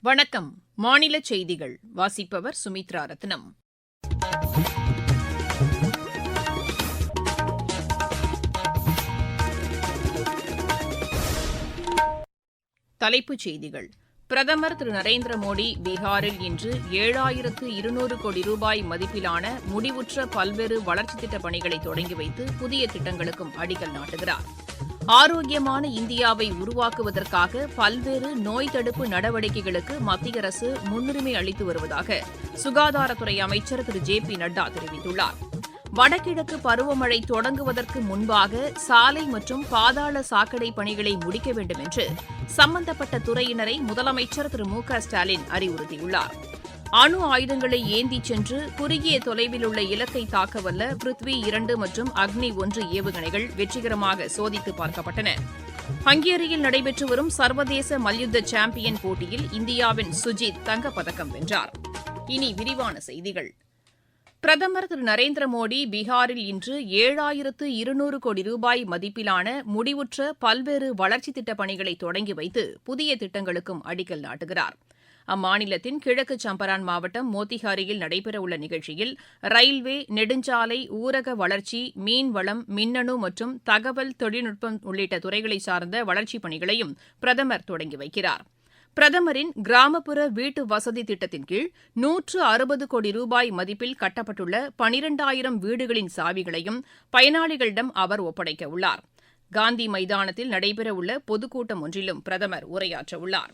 வணக்கம். மாநில செய்திகள். வாசிப்பவர் சுமித்ரா ரத்னம். தலைப்புச் செய்திகள். பிரதமர் திரு. நரேந்திர மோடி பீகாரில் இன்று ஏழாயிரத்து இருநூறு கோடி ரூபாய் மதிப்பிலான முடிவுற்ற பல்வேறு வளர்ச்சித் திட்டப் பணிகளை தொடங்கி வைத்து புதிய திட்டங்களுக்கும் அடிக்கல் நாட்டுகிறார். ஆரோக்கியமான இந்தியாவை உருவாக்குவதற்காக பல்வேறு நோய் தடுப்பு நடவடிக்கைகளுக்கு மத்திய அரசு முன்னுரிமை அளித்து வருவதாக சுகாதாரத்துறை அமைச்சர் திரு. ஜே. பி. நட்டா தெரிவித்துள்ளார். வடகிழக்கு பருவமழை தொடங்குவதற்கு முன்பாக சாலை மற்றும் பாதாள சாக்கடை பணிகளை முடிக்க வேண்டும் என்று சம்பந்தப்பட்ட துறையினரை முதலமைச்சர் திரு. மு. க. ஸ்டாலின் அறிவுறுத்தியுள்ளார். அணு ஆயுதங்களை ஏந்திச் சென்று குறுகிய தொலைவில் உள்ள இலக்கை தாக்கவல்ல பிருத்வி இரண்டு மற்றும் அக்னி ஒன்று ஏவுகணைகள் வெற்றிகரமாக சோதித்து பார்க்கப்பட்டன. ஹங்கேரியில் நடைபெற்று வரும் சர்வதேச மல்யுத்த சாம்பியன் போட்டியில் இந்தியாவின் சுஜித் தங்கப்பதக்கம் வென்றார். இனி விரிவான செய்திகள். பிரதமர் திரு நரேந்திர மோடி பீகாரில் இன்று ஏழாயிரத்து இருநூறு கோடி ரூபாய் மதிப்பிலான முடிவுற்ற பல்வேறு வளர்ச்சித் திட்டப் பணிகளை தொடங்கி வைத்து புதிய திட்டங்களுக்கும் அடிக்கல் நாட்டுகிறார். அம்மாநிலத்தின் கிழக்கு சம்பரான் மாவட்டம் மோத்திஹாரியில் நடைபெறவுள்ள நிகழ்ச்சியில் ரயில்வே நெடுஞ்சாலை ஊரக வளர்ச்சி மீன்வளம் மின்னணு மற்றும் தகவல் தொழில்நுட்பம் உள்ளிட்ட துறைகளை சார்ந்த வளர்ச்சிப் பணிகளையும் பிரதமர் தொடங்கி வைக்கிறார். பிரதமரின் கிராமப்புற வீட்டு வசதி திட்டத்தின் கீழ் நூற்று அறுபது கோடி ரூபாய் மதிப்பில் கட்டப்பட்டுள்ள பனிரெண்டாயிரம் வீடுகளின் சாவிகளையும் பயனாளிகளிடம் அவர் ஒப்படைக்க உள்ளார். காந்தி மைதானத்தில் நடைபெறவுள்ள பொதுக்கூட்டம் ஒன்றிலும் பிரதமர் உரையாற்றவுள்ளார்.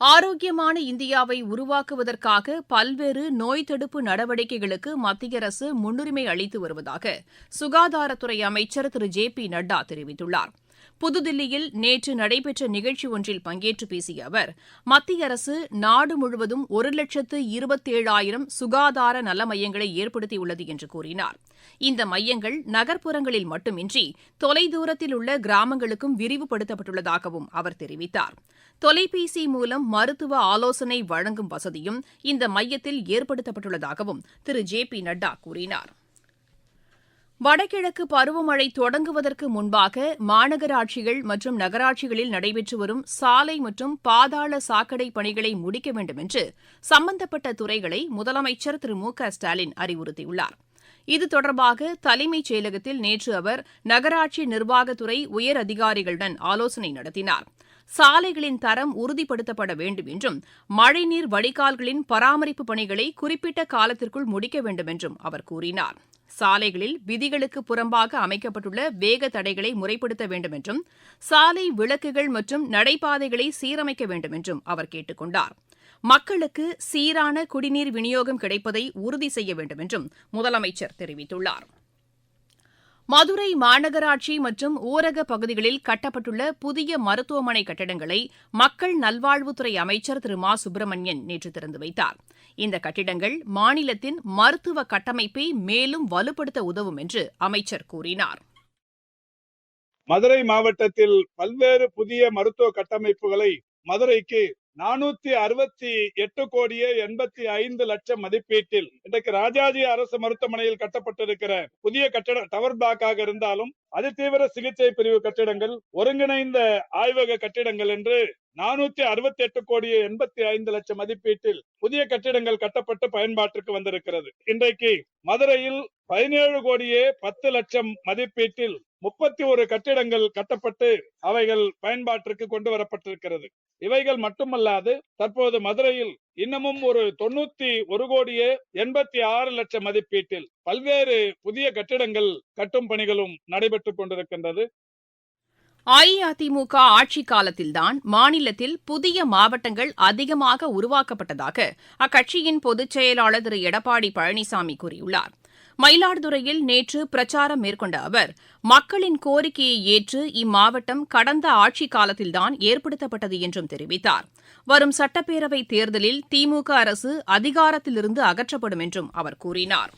ஆரோக்கியமான இந்தியாவை உருவாக்குவதற்காக பல்வேறு நோய் தடுப்பு நடவடிக்கைகளுக்கு மத்திய அரசு முன்னுரிமை அளித்து வருவதாக சுகாதாரத்துறை அமைச்சர் திரு ஜே பி நட்டா தெரிவித்துள்ளார். புதுதில்லியில் நேற்று நடைபெற்ற நிகழ்ச்சி ஒன்றில் பங்கேற்று பேசிய அவர் மத்திய அரசு நாடு முழுவதும் ஒரு லட்சத்து இருபத்தேழாயிரம் சுகாதார நல மையங்களை ஏற்படுத்தியுள்ளது என்று கூறினார். இந்த மையங்கள் நகர்ப்புறங்களில் மட்டுமின்றி தொலைதூரத்தில் உள்ள கிராமங்களுக்கும் விரிவுபடுத்தப்பட்டுள்ளதாகவும் அவர் தெரிவித்தார். தொலைபேசி மூலம் மருத்துவ ஆலோசனை வழங்கும் வசதியும் இந்த மையத்தில் ஏற்படுத்தப்பட்டுள்ளதாகவும் திரு ஜே பி நட்டா கூறினார். வடகிழக்கு பருவமழை தொடங்குவதற்கு முன்பாக மாநகராட்சிகள் மற்றும் நகராட்சிகளில் நடைபெற்று வரும் சாலை மற்றும் பாதாள சாக்கடை பணிகளை முடிக்க வேண்டும் என்று சம்பந்தப்பட்ட துறைகளை முதலமைச்சர் திரு. மு. க. ஸ்டாலின் அறிவுறுத்தியுள்ளார். இது தொடர்பாக தலைமைச் செயலகத்தில் நேற்று அவர் நகராட்சி நிர்வாகத்துறை உயர் அதிகாரிகளுடன் ஆலோசனை நடத்தினார். சாலைகளின் தரம் உறுதிப்படுத்தப்பட வேண்டும் என்றும் மழைநீர் வடிகால்களின் பராமரிப்பு பணிகளை குறிப்பிட்ட காலத்திற்குள் முடிக்க வேண்டும் என்றும் அவர் கூறினார். சாலைகளில் விதிகளுக்கு புறம்பாக அமைக்கப்பட்டுள்ள வேக தடைகளை முறைப்படுத்த வேண்டும் என்றும் சாலை விளக்குகள் மற்றும் நடைபாதைகளை சீரமைக்க வேண்டும் என்றும் அவர் கேட்டுக் கொண்டார் மக்களுக்கு சீரான குடிநீர் விநியோகம் கிடைப்பதை உறுதி செய்ய வேண்டும் என்றும் முதலமைச்சர் தெரிவித்துள்ளார். மதுரை மாநகராட்சி மற்றும் ஊரக பகுதிகளில் கட்டப்பட்டுள்ள புதிய மருத்துவமனை கட்டிடங்களை மக்கள் நல்வாழ்வுத்துறை அமைச்சர் திரு மா. சுப்பிரமணியன் நேற்று திறந்து வைத்தார். இந்த கட்டிடங்கள் மாநிலத்தின் மருத்துவ கட்டமைப்பை மேலும் வலுப்படுத்த உதவும் என்று அமைச்சர் கூறினார். மதுரை மாவட்டத்தில் பல்வேறு புதிய மருத்துவ கட்டமைப்புகளை மதுரைக்கு நானூத்தி அறுபத்தி எட்டு கோடியே எண்பத்தி ஐந்து லட்சம் மதிப்பீட்டில் இன்றைக்கு ராஜாஜி அரசு மருத்துவமனையில் கட்டப்பட்டிருக்கிற புதிய கட்டட டவர் பிளாக்காக இருந்தாலும் அதிதீவிர சிகிச்சை பிரிவு கட்டிடங்கள் ஒருங்கிணைந்த ஆய்வக கட்டிடங்கள் என்று நானூத்தி அறுபத்தி எட்டு கோடியே எண்பத்தி ஐந்து லட்சம் மதிப்பீட்டில் புதிய கட்டிடங்கள் கட்டப்பட்டு பயன்பாட்டிற்கு வந்திருக்கிறது. இன்றைக்கு மதுரையில் பதினேழு கோடியே பத்து லட்சம் மதிப்பீட்டில் முப்பத்தி ஒரு கட்டிடங்கள் கட்டப்பட்டு அவைகள் பயன்பாட்டிற்கு கொண்டு வரப்பட்டிருக்கிறது. இவைகள் மட்டுமல்லாது தற்போது மதுரையில் இன்னமும் ஒரு தொண்ணூத்தி ஒரு கோடியே எண்பத்தி ஆறு லட்சம் மதிப்பீட்டில் பல்வேறு புதிய கட்டிடங்கள் கட்டும் பணிகளும் நடைபெற்றுக் கொண்டிருக்கின்றது. அஇஅதிமுக ஆட்சிக் காலத்தில்தான் மாநிலத்தில் புதிய மாவட்டங்கள் அதிகமாக உருவாக்கப்பட்டதாக அக்கட்சியின் பொதுச் செயலாளர் திரு எடப்பாடி பழனிசாமி கூறியுள்ளார். மயிலாடுதுறையில் நேற்று பிரச்சாரம் மேற்கொண்ட அவர் மக்களின் கோரிக்கையை ஏற்று இம்மாவட்டம் கடந்த ஆட்சிக் காலத்தில்தான் ஏற்படுத்தப்பட்டது என்றும் தெரிவித்தார். வரும் சட்டப்பேரவைத் தேர்தலில் திமுக அரசு அதிகாரத்திலிருந்து அகற்றப்படும் என்றும் அவர் கூறினார்.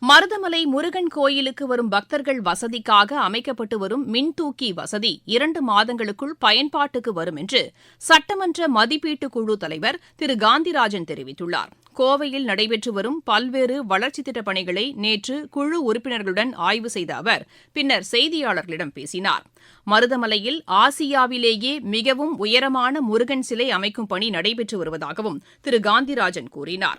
மருதமலை முருகன் கோயிலுக்கு வரும் பக்தர்கள் வசதிக்காக அமைக்கப்பட்டு வரும் மின்தூக்கி வசதி இரண்டு மாதங்களுக்குள் பயன்பாட்டுக்கு வரும் என்று சட்டமன்ற மதிப்பீட்டுக் குழு தலைவர் திரு. காந்திராஜன் தெரிவித்துள்ளார். கோவையில் நடைபெற்று வரும் பல்வேறு வளர்ச்சித் திட்டப் பணிகளை நேற்று குழு உறுப்பினர்களுடன் ஆய்வு செய்த அவர் பின்னர் செய்தியாளர்களிடம் பேசினார். மருதமலையில் ஆசியாவிலேயே மிகவும் உயரமான முருகன் சிலை அமைக்கும் பணி நடைபெற்று வருவதாகவும் திரு. காந்திராஜன் கூறினார்.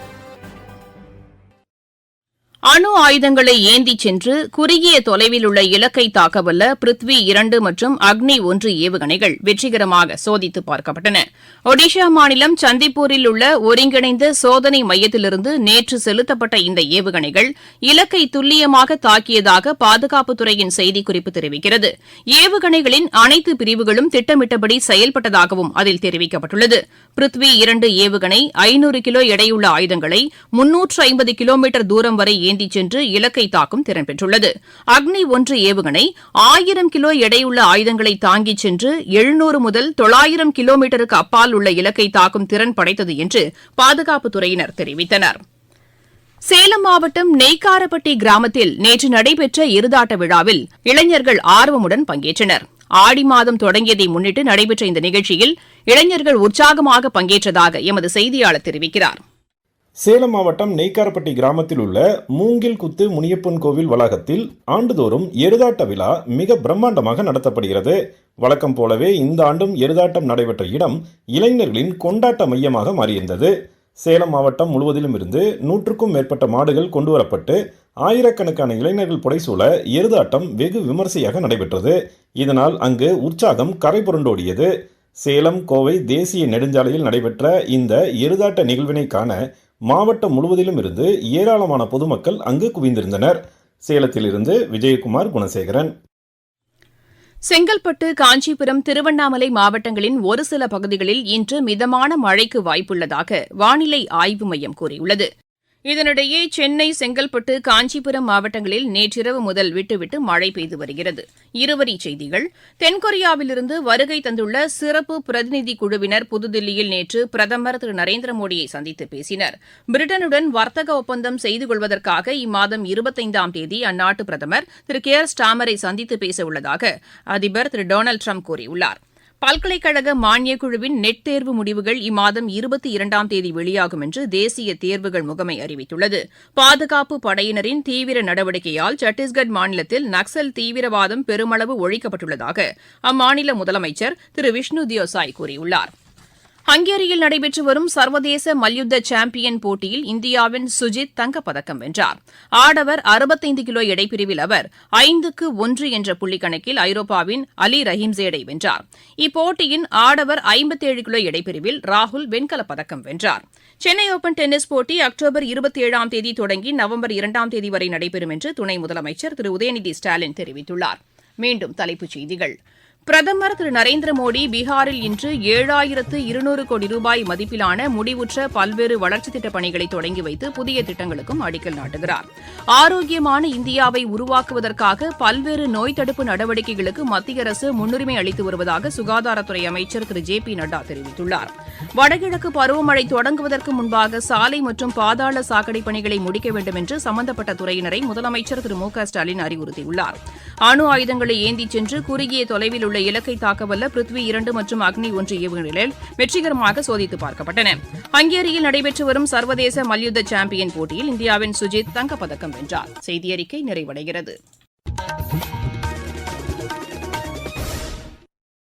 அணு ஆயுதங்களை ஏந்திச் சென்று குறுகிய தொலைவில் உள்ள இலக்கை தாக்கவல்ல பிருத்வி இரண்டு மற்றும் அக்னி ஒன்று ஏவுகணைகள் வெற்றிகரமாக சோதித்து பார்க்கப்பட்டன. ஒடிஷா மாநிலம் சந்திப்பூரில் உள்ள ஒருங்கிணைந்த சோதனை மையத்திலிருந்து நேற்று செலுத்தப்பட்ட இந்த ஏவுகணைகள் இலக்கை துல்லியமாக தாக்கியதாக பாதுகாப்புத்துறையின் செய்திக்குறிப்பு தெரிவிக்கிறது. ஏவுகணைகளின் அனைத்து பிரிவுகளும் திட்டமிட்டபடி செயல்பட்டதாகவும் அதில் தெரிவிக்கப்பட்டுள்ளது. பிருத்வி இரண்டு ஏவுகணை ஐநூறு கிலோ எடையுள்ள ஆயுதங்களை முன்னூற்று ஐம்பது கிலோமீட்டர் தூரம் வரை ஏந்தி சென்று இலக்கை தாக்கும் திறன் பெற்றுள்ளது. அக்னி ஒன்று ஏவுகணை ஆயிரம் கிலோ எடையுள்ள ஆயுதங்களை தாங்கிச் சென்று எழுநூறு முதல் தொள்ளாயிரம் கிலோமீட்டருக்கு அப்பால் உள்ள இலக்கை தாக்கும் திறன் படைத்தது என்று பாதுகாப்புத்துறையினர் தெரிவித்தனர். சேலம் மாவட்டம் நெய்க்காரப்பட்டி கிராமத்தில் நேற்று நடைபெற்ற இருதாட்ட விழாவில் இளைஞர்கள் ஆர்வமுடன் பங்கேற்றனர். ஆடி மாதம் தொடங்கியதை முன்னிட்டு நடைபெற்ற இந்த நிகழ்ச்சியில் இளைஞர்கள் உற்சாகமாக பங்கேற்றதாக எமது செய்தியாளர் தெரிவிக்கிறாா் சேலம் மாவட்டம் நெய்க்காரப்பட்டி கிராமத்தில் உள்ள மூங்கில் குத்து முனியப்பன் கோவில் வளாகத்தில் ஆண்டுதோறும் எருதாட்ட விழா மிக பிரம்மாண்டமாக நடத்தப்படுகிறது. வழக்கம் போலவே இந்த ஆண்டும் எருதாட்டம் நடைபெற்ற இடம் இளைஞர்களின் கொண்டாட்ட மையமாக மாறியிருந்தது. சேலம் மாவட்டம் முழுவதிலும் இருந்து நூற்றுக்கும் மேற்பட்ட மாடுகள் கொண்டு வரப்பட்டு ஆயிரக்கணக்கான இளைஞர்கள் புடைசூழ எருதாட்டம் வெகு விமர்சையாக நடைபெற்றது. இதனால் அங்கு உற்சாகம் கரை புரண்டோடியது. சேலம் கோவை தேசிய நெடுஞ்சாலையில் நடைபெற்ற இந்த எருதாட்ட நிகழ்வினை காண மாவட்டம் முழுவதிலும் இருந்து ஏராளமான பொதுமக்கள் அங்கு குவிந்திருந்தனர். சேலத்திலிருந்து விஜயகுமார் குணசேகரன். செங்கல்பட்டு காஞ்சிபுரம் திருவண்ணாமலை மாவட்டங்களின் ஒரு சில பகுதிகளில் இன்று மிதமான மழைக்கு வாய்ப்புள்ளதாக வானிலை ஆய்வு மையம் கூறியுள்ளது. இதனிடையே சென்னை செங்கல்பட்டு காஞ்சிபுரம் மாவட்டங்களில் நேற்றிரவு முதல் விட்டுவிட்டு மழை பெய்து வருகிறது. இருவரி செய்திகள். தென்கொரியாவிலிருந்து வருகை தந்துள்ள சிறப்பு பிரதிநிதி குழுவினர் புதுதில்லியில் நேற்று பிரதமர் திரு. நரேந்திர மோடியை சந்தித்து பேசினர். பிரிட்டனுடன் வர்த்தக ஒப்பந்தம் செய்து கொள்வதற்காக இம்மாதம் இருபத்தைந்தாம் தேதி அந்நாட்டு பிரதமர் திரு. கேர் ஸ்டாமரை சந்தித்து பேச உள்ளதாக அதிபர் திரு. டொனால்டு ட்ரம்ப் கூறியுள்ளார். பல்கலைக்கழக மானியக் குழுவின் நெட் தேர்வு முடிவுகள் இம்மாதம் இருபத்தி இரண்டாம் தேதி வெளியாகும் என்று தேசிய தேர்வுகள் முகமை அறிவித்துள்ளது. பாதுகாப்பு படையினரின் தீவிர நடவடிக்கையால் சத்தீஸ்கர் மாநிலத்தில் நக்சல் தீவிரவாதம் பெருமளவு ஒழிக்கப்பட்டுள்ளதாக அம்மாநில முதலமைச்சர் திரு விஷ்ணு தியோசாய் கூறியுள்ளார். ஹங்கேரியில் நடைபெற்று வரும் சர்வதேச மல்யுத்த சாம்பியன் போட்டியில் இந்தியாவின் சுஜித் தங்கப்பதக்கம் வென்றார். ஆடவர் அறுபத்தைந்து கிலோ எடைப்பிரிவில் அவர் ஐந்துக்கு ஒன்று என்ற புள்ளிக்கணக்கில் ஐரோப்பாவின் அலி ரஹீம்சேடை வென்றார். இப்போட்டியின் ஆடவர் ஐம்பத்தேழு கிலோ எடைப்பிரிவில் ராகுல் வெண்கலப் பதக்கம் வென்றார். சென்னை ஓபன் டென்னிஸ் போட்டி அக்டோபர் இருபத்தி ஏழாம் தேதி தொடங்கி நவம்பர் இரண்டாம் தேதி வரை நடைபெறும் என்று துணை முதலமைச்சர் திரு. உதயநிதி ஸ்டாலின் தெரிவித்துள்ளார். மீண்டும் தலைப்புச் செய்திகள். பிரதமர் திரு நரேந்திர மோடி பீகாரில் இன்று ஏழாயிரத்து இருநூறு கோடி ரூபாய் மதிப்பிலான முடிவுற்ற பல்வேறு வளர்ச்சித் திட்டப் பணிகளை தொடங்கி வைத்து புதிய திட்டங்களுக்கும் அடிக்கல் நாட்டுகிறார். ஆரோக்கியமான இந்தியாவை உருவாக்குவதற்காக பல்வேறு நோய் தடுப்பு நடவடிக்கைகளுக்கு மத்திய அரசு முன்னுரிமை அளித்து வருவதாக சுகாதாரத்துறை அமைச்சர் திரு ஜே பி நட்டா தெரிவித்துள்ளார். வடகிழக்கு பருவமழை தொடங்குவதற்கு முன்பாக சாலை மற்றும் பாதாள சாக்கடை பணிகளை முடிக்க வேண்டும் என்று சம்பந்தப்பட்ட துறையினரை முதலமைச்சர் திரு மு க ஸ்டாலின் அறிவுறுத்தியுள்ளார். அணு ஆயுதங்களை ஏந்திச் சென்று குறுகிய தொலைவில் உள்ள இலக்கை தாக்கவல்ல பிருத்வி இரண்டு மற்றும் அக்னி ஒன்று ஏவுகணைகள் வெற்றிகரமாக சோதித்து பார்க்கப்பட்டன. ஹங்கேரியில் நடைபெற்று வரும் சர்வதேச மல்யுத்த சாம்பியன் போட்டியில் இந்தியாவின் சுஜித் தங்கப்பதக்கம் வென்றார். செய்தியறிக்கை நிறைவடைகிறது.